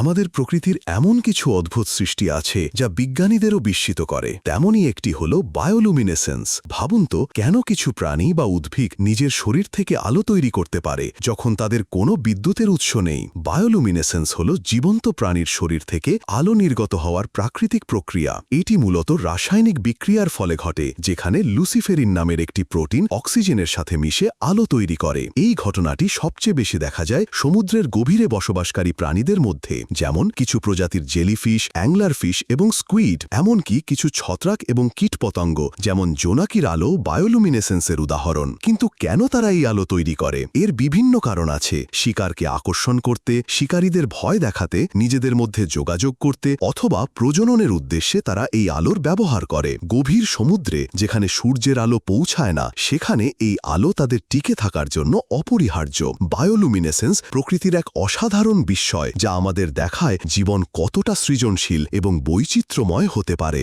আমাদের প্রকৃতির এমন কিছু অদ্ভুত সৃষ্টি আছে যা বিজ্ঞানীদেরও বিস্মিত করে। তেমনই একটি হল বায়োলুমিনেসেন্স। ভাবুন তো, কেন কিছু প্রাণী বা উদ্ভিদ নিজের শরীর থেকে আলো তৈরি করতে পারে, যখন তাদের কোনো বিদ্যুতের উৎস নেই? বায়োলুমিনেসেন্স হল জীবন্ত প্রাণীর শরীর থেকে আলো নির্গত হওয়ার প্রাকৃতিক প্রক্রিয়া। এটি মূলত রাসায়নিক বিক্রিয়ার ফলে ঘটে, যেখানে লুসিফেরিন নামের একটি প্রোটিন অক্সিজেনের সাথে মিশে আলো তৈরি করে। এই ঘটনাটি সবচেয়ে বেশি দেখা যায় সমুদ্রের গভীরে বসবাসকারী প্রাণীদের মধ্যে। যেমন কিছু প্রজাতির জেলিফিশ অ্যাংলার ফিশ এবং স্কুইড, এমনকি কিছু ছত্রাক এবং কীটপতঙ্গ, যেমন জোনাকির আলো বায়োলুমিনেসেন্সের উদাহরণ। কিন্তু কেন তারা এই আলো তৈরি করে? এর বিভিন্ন কারণ আছে। শিকারকে আকর্ষণ করতে, শিকারীদের ভয় দেখাতে, নিজেদের মধ্যে যোগাযোগ করতে, অথবা প্রজননের উদ্দেশ্যে তারা এই আলোর ব্যবহার করে। গভীর সমুদ্রে, যেখানে সূর্যের আলো পৌঁছায় না, সেখানে এই আলো তাদের টিকে থাকার জন্য অপরিহার্য। বায়োলুমিনেসেন্স প্রকৃতির এক অসাধারণ বিস্ময়, যা আমাদের দেখায় জীবন কতটা সৃজনশীল এবং বৈচিত্র্যময় হতে পারে।